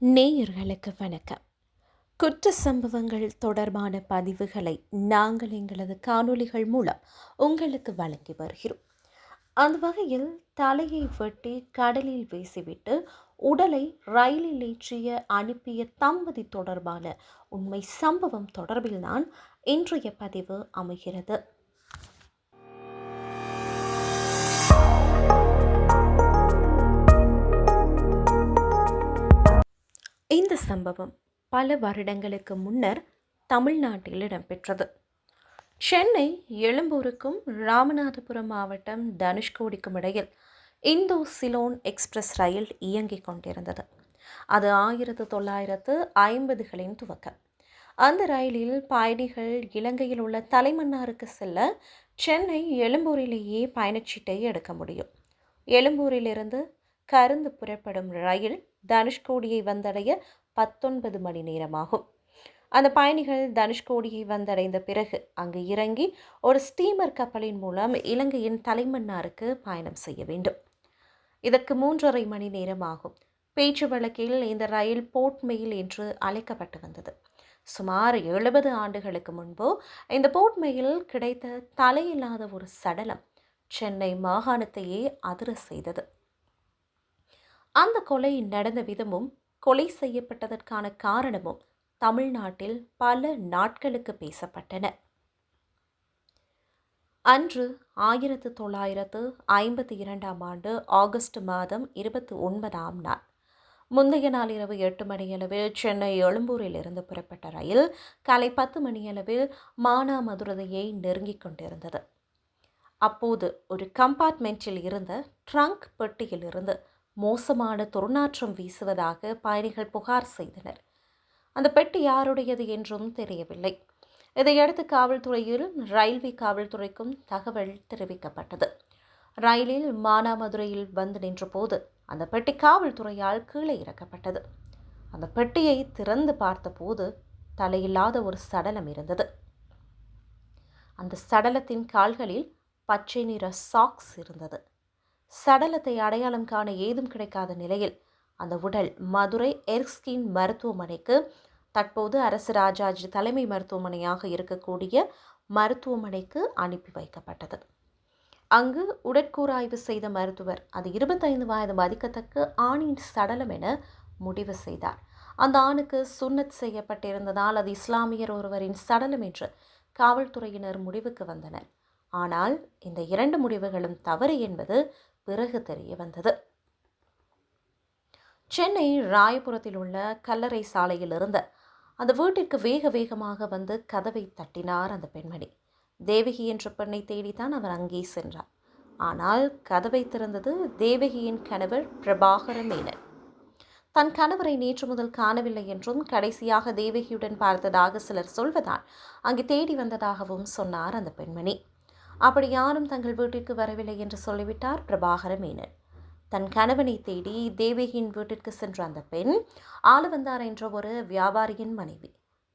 நேயர்களுக்கு வணக்கம். குற்ற சம்பவங்கள் தொடர்பான பதிவுகளை நாங்கள் எங்களது காணொளிகள் மூலம் உங்களுக்கு வழங்கி வருகிறோம். அந்த வகையில் தலையை வெட்டி கடலில் வீசிவிட்டு உடலை ரயிலில் ஏற்றிய அனுப்பிய தம்பதி தொடர்பான உண்மை சம்பவம் தொடர்பில்தான் இன்றைய பதிவு அமைகிறது. இந்த சம்பவம் பல வருடங்களுக்கு முன்னர் தமிழ்நாட்டில் இடம்பெற்றது. சென்னை எழும்பூருக்கும் ராமநாதபுரம் மாவட்டம் தனுஷ்கோடிக்கும் இடையில் இந்தோ சிலோன் எக்ஸ்பிரஸ் ரயில் இயங்கிக் கொண்டிருந்தது. அது ஆயிரத்து தொள்ளாயிரத்து ஐம்பதுகளின் துவக்கம். அந்த ரயிலில் பயணிகள் இலங்கையில் உள்ள தலைமன்னாருக்கு செல்ல சென்னை எழும்பூரிலேயே பயணச்சீட்டை எடுக்க முடியும். எழும்பூரிலிருந்து கருந்து புறப்படும் ரயில் தனுஷ்கோடியை வந்தடைய பத்தொன்பது மணி நேரமாகும். அந்த பயணிகள் தனுஷ்கோடியை வந்தடைந்த பிறகு அங்கு இறங்கி ஒரு ஸ்டீமர் கப்பலின் மூலம் இலங்கையின் தலைமன்னாருக்கு பயணம் செய்ய வேண்டும். இதற்கு மூன்றரை மணி நேரம் ஆகும் பேச்சு வழக்கில் இந்த ரயில் போர்ட் மெயில் என்று அழைக்கப்பட்டு வந்தது. சுமார் எழுபது ஆண்டுகளுக்கு முன்பு இந்த போர்ட் மெயில் கிடைத்த தலையில்லாத ஒரு சடலம் சென்னை மாகாணத்தையே அதிர செய்தது. அந்த கொலை நடந்த விதமும் கொலை செய்யப்பட்டதற்கான காரணமும் தமிழ்நாட்டில் பல நாட்களுக்கு பேசப்பட்டன. அன்று ஆயிரத்து தொள்ளாயிரத்து ஐம்பத்தி இரண்டாம் ஆண்டு ஆகஸ்ட் மாதம் இருபத்தி ஒன்பதாம் நாள். முந்தைய நாள் இரவு எட்டு மணியளவில் சென்னை எழும்பூரில் இருந்து புறப்பட்ட ரயில் காலை பத்து மணியளவில் மானாமதுரையை நெருங்கிக் கொண்டிருந்தது. அப்போது ஒரு கம்பார்ட்மெண்ட்டில் இருந்த ட்ரங்க் பெட்டியில் இருந்து மோசமான துர்நாற்றம் வீசுவதாக பயணிகள் புகார் செய்தனர். அந்த பெட்டி யாருடையது என்றும் தெரியவில்லை. இதையடுத்து காவல்துறையில் ரயில்வே காவல்துறைக்கும் தகவல் தெரிவிக்கப்பட்டது. ரயிலில் மானாமதுரையில் வந்து நின்றபோது அந்த பெட்டி காவல்துறையால் கீழே இறக்கப்பட்டது. அந்த பெட்டியை திறந்து பார்த்தபோது தலையில்லாத ஒரு சடலம் இருந்தது. அந்த சடலத்தின் கால்களில் பச்சை நிற சாக்ஸ் இருந்தது. சடலத்தை அடையாளம் காண ஏதும் கிடைக்காத நிலையில் அந்த உடல் மதுரை எர்ஸ்கின் மருத்துவமனைக்கு தற்போது அரசு ராஜாஜி தலைமை மருத்துவமனையாக இருக்கக்கூடிய மருத்துவமனைக்கு அனுப்பி வைக்கப்பட்டது. அங்கு உடற்கூறாய்வு செய்த மருத்துவர் அது இருபத்தைந்து வயது மதிக்கத்தக்க ஆணின் சடலம் என முடிவு செய்தார். அந்த ஆணுக்கு சுன்னத் செய்யப்பட்டிருந்ததால் அது இஸ்லாமியர் ஒருவரின் சடலம் என்று காவல்துறையினர் முடிவுக்கு வந்தனர். ஆனால் இந்த இரண்டு முடிவுகளும் தவறு என்பது பிறகு தெரிய வந்தது. சென்னை ராயபுரத்தில் உள்ள கல்லறை சாலையில் இருந்த அந்த வீட்டிற்கு வேக வேகமாக வந்து கதவை தட்டினார் அந்த பெண்மணி. தேவகி என்ற பெண்ணை தேடித்தான் அவர் அங்கே சென்றார். ஆனால் கதவை திறந்தது தேவகியின் கணவர் பிரபாகர மேனன். தன் கணவரை நேற்று முதல் காணவில்லை என்றும் கடைசியாக தேவகியுடன் பார்த்ததாக சிலர் சொல்வதால் அங்கு தேடி வந்ததாகவும் சொன்னார் அந்த பெண்மணி. அப்படி யாரும் தங்கள் வீட்டிற்கு வரவில்லை என்று சொல்லிவிட்டார் பிரபாகர மேனன். தன் கணவனை தேடி தேவகியின் வீட்டிற்கு சென்ற அந்த பெண் ஆளுவந்தார் என்ற ஒரு வியாபாரியின் மனைவி.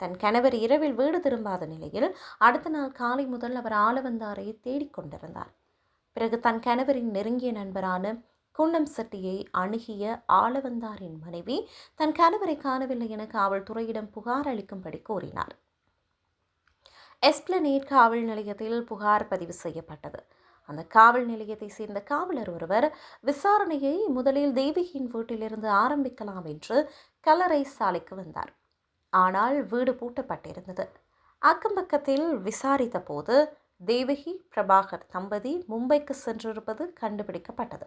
தன் கணவர் இரவில் வீடு திரும்பாத நிலையில் அடுத்த நாள் காலை முதல் அவர் ஆளவந்தாரை தேடிக்கொண்டிருந்தார் பிறகு தன் கணவரின் நெருங்கிய நண்பரான குன்னம் செட்டியை அணுகிய ஆளவந்தாரின் மனைவி தன் கணவரை காணவில்லை என காவல்துறையிடம் புகார் அளிக்கும்படி கூறினார். எஸ்பிளனேட் காவல் நிலையத்தில் புகார் பதிவு செய்யப்பட்டது. அந்த காவல் நிலையத்தை சேர்ந்த காவலர் ஒருவர் விசாரணையை முதலில் தேவிகியின் வீட்டிலிருந்து ஆரம்பிக்கலாம் என்று கல்லறை சாலைக்கு வந்தார். ஆனால் வீடு பூட்டப்பட்டிருந்தது. அக்கம்பக்கத்தில் விசாரித்த போது தேவகி பிரபாகர் தம்பதி மும்பைக்கு சென்றிருப்பது கண்டுபிடிக்கப்பட்டது.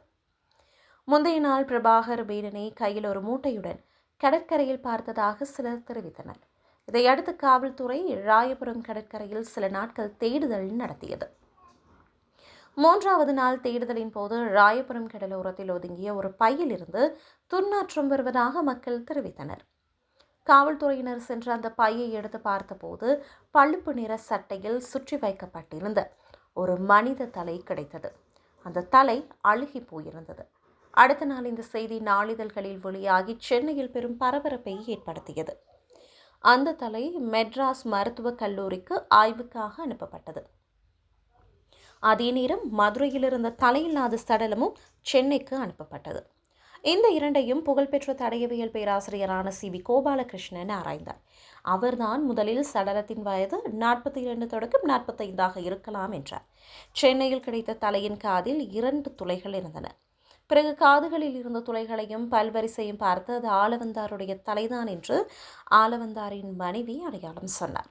முந்தைய நாள் பிரபாகர் வீரனை கையில் ஒரு மூட்டையுடன் கடற்கரையில் பார்த்ததாக சிலர் தெரிவித்தனர். இதையடுத்து காவல்துறை ராயபுரம் கடற்கரையில் சில நாட்கள் தேடுதல் நடத்தியது. மூன்றாவது நாள் தேடுதலின் போது ராயபுரம் கடலோரத்தில் ஒதுங்கிய ஒரு பையில் இருந்து துர்நாற்றம் வருவதாக மக்கள் தெரிவித்தனர். காவல்துறையினர் சென்று அந்த பையை எடுத்து பார்த்தபோது பழுப்பு நிற சட்டையில் சுற்றி வைக்கப்பட்டிருந்த ஒரு மனித தலை கிடைத்தது. அந்த தலை அழுகி போயிருந்தது. அடுத்த நாள் இந்த செய்தி நாளிதழ்களில் வெளியாகி சென்னையில் பெரும் பரபரப்பை ஏற்படுத்தியது. அந்த தலை மெட்ராஸ் மருத்துவக் கல்லூரிக்கு ஆய்வுக்காக அனுப்பப்பட்டது. அதே நேரம் மதுரையில் இருந்த தலையில்லாத சடலமும் சென்னைக்கு அனுப்பப்பட்டது. இந்த இரண்டையும் புகழ்பெற்ற தடயவியல் பேராசிரியரான சி. வி. கோபாலகிருஷ்ணன் ஆராய்ந்தார். அவர்தான் முதலில் சடலத்தின் வயது நாற்பத்தி இரண்டு தொடக்கம் நாற்பத்தைந்தாக இருக்கலாம் என்றார். சென்னையில் கிடைத்த தலையின் காதில் இரண்டு துளைகள் இருந்தன. பிறகு காதுகளில் இருந்த துளைகளையும் பல்வரிசையும் பார்த்து அது ஆலவந்தாருடைய தலைதான் என்று ஆலவந்தாரின் மனைவி அடையாளம் சொன்னார்.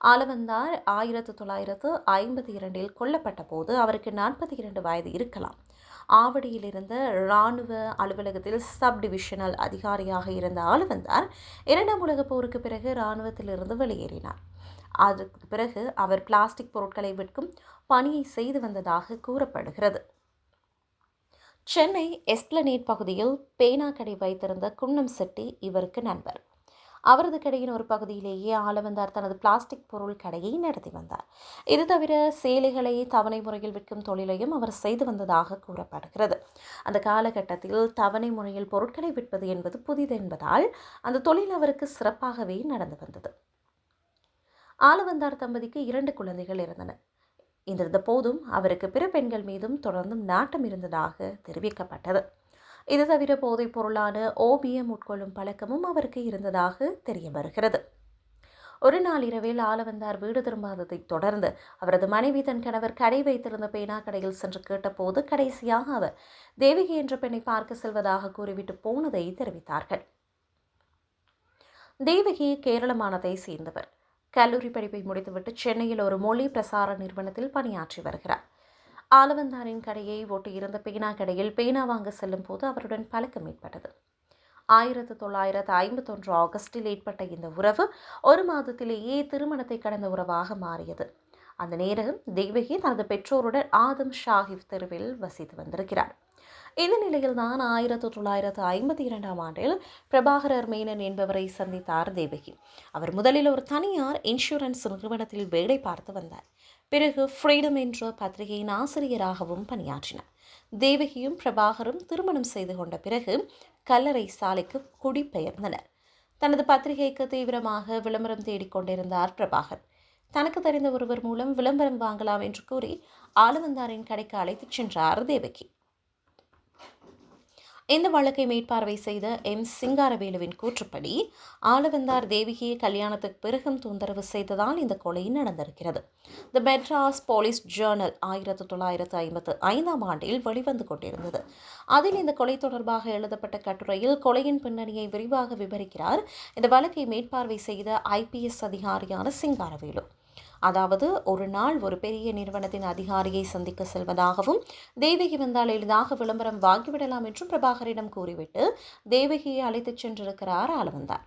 ஆலவந்தார் ஆயிரத்து தொள்ளாயிரத்து ஐம்பத்தி இரண்டில் கொல்லப்பட்ட போது அவருக்கு நாற்பத்தி இரண்டு வயது இருக்கலாம். ஆவடியில் இருந்த இராணுவ அலுவலகத்தில் சப் டிவிஷனல் அதிகாரியாக இருந்த ஆலவந்தார் இரண்டாம் உலகப் போருக்கு பிறகு இராணுவத்திலிருந்து வெளியேறினார். அதற்கு பிறகு அவர் பிளாஸ்டிக் பொருட்களை விற்கும் பணியை செய்து வந்ததாக கூறப்படுகிறது. சென்னை எஸ்பிளனேட் பகுதியில் பேனா கடை வைத்திருந்த குன்னம் செட்டி இவருக்கு நண்பர். அவரது கடையின் ஒரு பகுதியிலேயே ஆளவந்தார் தனது பிளாஸ்டிக் பொருள் கடையை நடத்தி வந்தார். இது தவிர சேலைகளை தவணை முறையில் விற்கும் தொழிலையும் அவர் செய்து வந்ததாக கூறப்படுகிறது. அந்த காலகட்டத்தில் தவணை முறையில் பொருட்களை விற்பது என்பது புதிது என்பதால் அந்த தொழில் அவருக்கு சிறப்பாகவே நடந்து வந்தது. ஆளவந்தார் தம்பதிக்கு இரண்டு குழந்தைகள் இருந்தன. இருந்த போதும் அவருக்கு பிற பெண்கள் மீதும் தொடர்ந்தும் நாட்டம் இருந்ததாக தெரிவிக்கப்பட்டது. இது தவிர போதைப் பொருளான ஓபியம் உட்கொள்ளும் பழக்கமும் அவருக்கு இருந்ததாக தெரிய வருகிறது. ஒரு நாள் இரவில் ஆலவந்தார் வீடு திரும்பாததைத் தொடர்ந்து அவரது மனைவி தன் கணவர் கடை வைத்திருந்த பேனா கடையில் சென்று கேட்டபோது கடைசியாக அவர் தேவிகை என்ற பெண்ணை பார்க்க செல்வதாக கூறிவிட்டு போனதை தெரிவித்தார்கள். தேவகி கேரளமானதை சேர்ந்தவர். கல்லூரி படிப்பை முடித்துவிட்டு சென்னையில் ஒரு மொழி பிரசார நிறுவனத்தில் பணியாற்றி வருகிறார். ஆலவந்தாரின் கடையை ஒட்டியிருந்த பேனா கடையில் பேனா வாங்க செல்லும் போது அவருடன் பழக்கம் ஏற்பட்டது. ஆயிரத்து தொள்ளாயிரத்து ஐம்பத்தொன்று ஆகஸ்டில் ஏற்பட்ட இந்த உறவு ஒரு மாதத்திலேயே திருமணத்தை கடந்த உறவாக மாறியது. அந்த நேரம் தேவகி தனது பெற்றோருடன் ஆதம் ஷாஹிப் தெருவில் வசித்து வந்திருக்கிறார். இந்த நிலையில் தான் ஆயிரத்து தொள்ளாயிரத்து ஐம்பத்தி இரண்டாம் ஆண்டில் பிரபாகரர் மேனன் என்பவரை சந்தித்தார் தேவகி. அவர் முதலில் ஒரு தனியார் இன்சூரன்ஸ் நிறுவனத்தில் வேலை பார்த்து வந்தார். பிறகு ஃப்ரீடம் என்ற பத்திரிகையின் ஆசிரியராகவும் பணியாற்றினார். தேவகியும் பிரபாகரும் திருமணம் செய்து கொண்ட பிறகு கல்லறை சாலைக்கு குடிபெயர்ந்தனர். தனது பத்திரிகைக்கு தீவிரமாக விளம்பரம் தேடிக்கொண்டிருந்தார் பிரபாகர். தனக்கு தெரிந்த ஒருவர் மூலம் விளம்பரம் வாங்கலாம் என்று கூறி ஆலவந்தாரின் கடைக்கு அழைத்துச் சென்றார் தேவகி. இந்த வழக்கை மேற்பார்வை செய்த எம். சிங்காரவேலுவின் கூற்றுப்படி ஆலவந்தார் தேவிகியை கல்யாணத்துக்கு பிறகும் தொந்தரவு செய்ததால் இந்த கொலை நடந்திருக்கிறது. தி மெட்ராஸ் போலீஸ் ஜேர்னல் ஆயிரத்தி தொள்ளாயிரத்து ஐம்பத்து ஐந்தாம் ஆண்டில் வெளிவந்து கொண்டிருந்தது. அதில் இந்த கொலை தொடர்பாக எழுதப்பட்ட கட்டுரையில் கொலையின் பின்னணியை விரிவாக விவரிக்கிறார். இந்த வழக்கை மேற்பார்வை செய்த ஐபிஎஸ் அதிகாரியான சிங்காரவேலு. அதாவது ஒரு நாள் ஒரு பெரிய நிறுவனத்தின் அதிகாரியை சந்திக்க செல்வதாகவும் தேவகி வந்தால் எளிதாக விளம்பரம் வாங்கிவிடலாம் என்றும் பிரபாகரிடம் கூறிவிட்டு தேவகியை அழைத்துச் சென்றிருக்கிறார் ஆளவந்தார்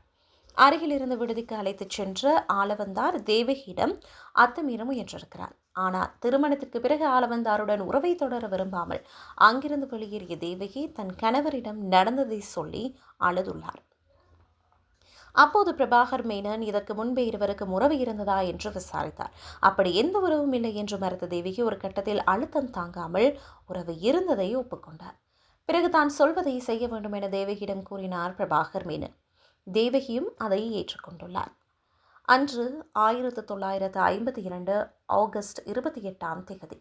அருகில் இருந்த விடுதிக்கு அழைத்துச் சென்ற ஆளவந்தார் தேவகியிடம் அத்துமீற முயன்றிருக்கிறார். ஆனால் திருமணத்திற்கு பிறகு ஆளவந்தாருடன் உறவை தொடர விரும்பாமல் அங்கிருந்து வெளியேறிய தேவகி தன் கணவரிடம் நடந்ததை சொல்லி அழுதுள்ளார். அப்போது பிரபாகர் மேனன் இதற்கு முன்பே இருவருக்கும் உறவு இருந்ததா என்று விசாரித்தார். அப்படி எந்த உறவும் இல்லை என்று மறுத்த தேவிக்கு ஒரு கட்டத்தில் அழுத்தம் தாங்காமல் உறவு இருந்ததை ஒப்புக்கொண்டார். பிறகு தான் சொல்வதை செய்ய வேண்டும் என தேவகியிடம் கூறினார் பிரபாகர் மேனன். தேவகியும் அதை ஏற்றுக்கொண்டுள்ளார். அன்று ஆயிரத்து தொள்ளாயிரத்து ஐம்பத்தி இரண்டு ஆகஸ்ட் இருபத்தி எட்டாம் தேதி.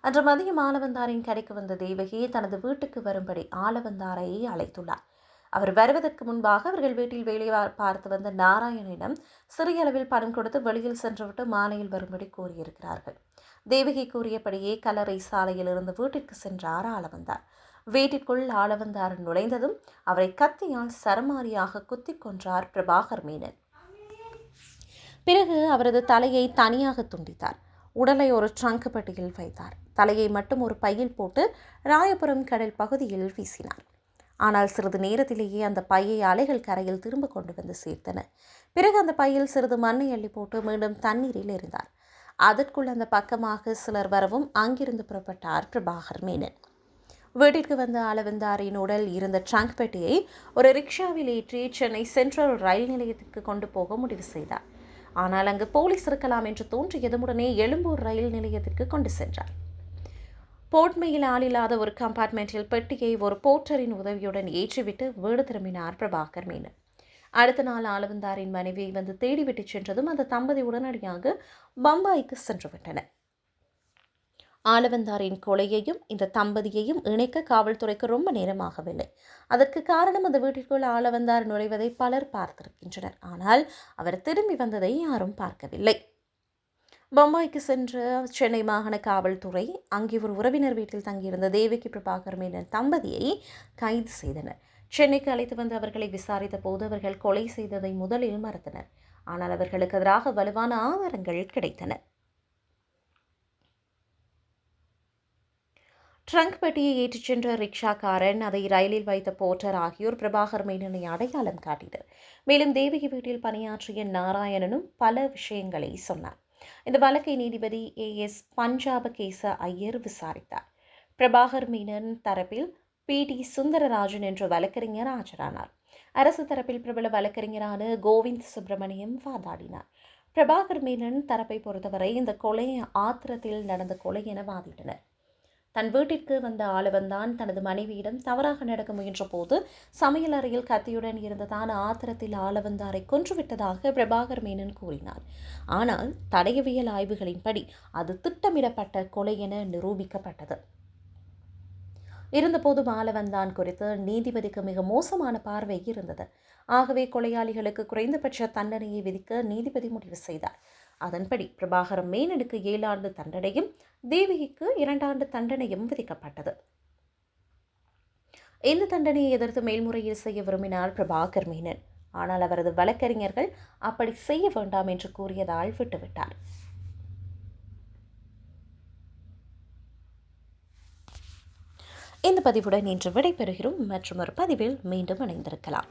அன்று மதியம் ஆலவந்தாரின் கடைக்கு வந்த தேவகி தனது வீட்டுக்கு வரும்படி ஆலவந்தாரை அழைத்துள்ளார். அவர் வருவதற்கு முன்பாக அவர்கள் வீட்டில் வேலை பார்த்து வந்த நாராயணனிடம் சிறிய அளவில் பணம் கொடுத்து வெளியில் சென்றுவிட்டு மாலையில் வரும்படி கூறியிருக்கிறார்கள். தேவகி கூறியபடியே கல்லறை சாலையில் இருந்து வீட்டிற்கு சென்றார் ஆளவந்தார் வீட்டிற்குள் ஆளவந்தார் நுழைந்ததும் அவரை கத்தியால் சரமாரியாக குத்திக் கொன்றார் பிரபாகர் மீனன். பிறகு அவரது தலையை தனியாக துண்டித்தார். உடலை ஒரு ட்ரங்க் பெட்டியில் வைத்தார். தலையை மட்டும் ஒரு பையில் போட்டு ராயபுரம் கடல் பகுதியில் வீசினார். ஆனால் சிறிது நேரத்திலேயே அந்த பையை அலைகள் கரையில் திரும்ப கொண்டு வந்து சேர்த்தன. பிறகு அந்த பையில் சிறிது மண்ணை அள்ளி போட்டு மீண்டும் தண்ணீரில் இருந்தார் அதற்குள் அந்த பக்கமாக சிலர் வரவும் அங்கிருந்து புறப்பட்டார் பிரபாகர் மேனன். வீட்டிற்கு வந்த அளவந்தாரின் உடல் இருந்த ட்ரங்க் பெட்டியை ஒரு ரிக்ஷாவில் ஏற்றி சென்னை சென்ட்ரல் ரயில் நிலையத்திற்கு கொண்டு போக முடிவு செய்தார். ஆனால் அங்கு போலீஸ் இருக்கலாம் என்று தோன்றியதுமுடனே எழும்பூர் ரயில் நிலையத்திற்கு கொண்டு சென்றார். போட்மையில் ஆளில்லாத ஒரு கம்பார்ட்மெண்ட்டில் பெட்டியை ஒரு போர்ட்டரின் உதவியுடன் ஏற்றிவிட்டு வீடு திரும்பினார் பிரபாகர் மேனன். அடுத்த நாள் ஆளவந்தாரின் மனைவியை வந்து தேடிவிட்டு சென்றதும் அந்த தம்பதி உடனடியாக பம்பாய்க்கு சென்று விட்டனர் கொலையையும் இந்த தம்பதியையும் இணைக்க காவல்துறைக்கு ரொம்ப நேரமாகவில்லை. அதற்கு காரணம் அந்த வீட்டிற்குள் ஆளவந்தார் நுழைவதை பலர் பார்த்திருக்கின்றனர். ஆனால் அவர் திரும்பி வந்ததை யாரும் பார்க்கவில்லை. பம்பாய்க்கு சென்ற சென்னை மாகாண காவல்துறை அங்கே ஒரு உறவினர் வீட்டில் தங்கியிருந்த தேவகி பிரபாகர் மேனன் தம்பதியை கைது செய்தனர். சென்னைக்கு அழைத்து வந்து அவர்களை விசாரித்த போது அவர்கள் கொலை செய்ததை முதலில் மறுத்தனர். ஆனால் அவர்களுக்கு எதிராக வலுவான ஆதாரங்கள் கிடைத்தன. ட்ரங்க் பெட்டியை ஏற்றிச் சென்ற ரிக்ஷாக்காரன் அதை ரயிலில் வைத்த போர்ட்டர் ஆகியோர் பிரபாகர் மேனனை அடையாளம் காட்டினர். மேலும் தேவகி வீட்டில் பணியாற்றிய நாராயணனும் பல விஷயங்களை சொன்னார். இந்த வழக்கை நீதிபதி ஏ. எஸ். பஞ்சாப கேச ஐயர் விசாரித்தார். பிரபாகர் மீனன் தரப்பில் பி. டி. சுந்தரராஜன் என்ற வழக்கறிஞர் ஆஜரானார். அரசு தரப்பில் பிரபல வழக்கறிஞரான கோவிந்த் சுப்பிரமணியம் வாதாடினார். பிரபாகர் மீனன் தரப்பை பொறுத்தவரை இந்த கொலை ஆத்திரத்தில் நடந்த கொலை என வாதிட்டனர். தன் வீட்டிற்கு வந்த ஆளவன்தான் தனது மனைவியிடம் தவறாக நடக்க முயன்ற போது சமையல் அறையில் கத்தியுடன் இருந்த தான் ஆத்திரத்தில் ஆளவந்தாரை கொன்றுவிட்டதாக பிரபாகர் மேனன் கூறினார். ஆனால் தடயவியல் ஆய்வுகளின்படி அது திட்டமிடப்பட்ட கொலை என நிரூபிக்கப்பட்டது. இருந்தபோது ஆளவந்தான் குறித்து நீதிபதிக்கு மிக மோசமான பார்வை இருந்தது. ஆகவே கொலையாளிகளுக்கு குறைந்தபட்ச தண்டனையை விதிக்க நீதிபதி முடிவு செய்தார். அதன்படி பிரபாகரம் மேனனுக்கு ஏழாண்டு தண்டனையும் தேவிக்கு இரண்டாண்டு தண்டனையும் விதிக்கப்பட்டது. இந்த தண்டனையை எதிர்த்து மேல்முறையீடு செய்ய விரும்பினார் பிரபாகர் மேனன்? ஆனால் அவரது வழக்கறிஞர்கள் அப்படி செய்ய வேண்டாம் என்று கூறியதால் விட்டுவிட்டார். இந்த பதிவுடன் இன்று விடைபெறுகிறோம். மற்றும் ஒரு பதிவில் மீண்டும் இணைந்திருக்கலாம்.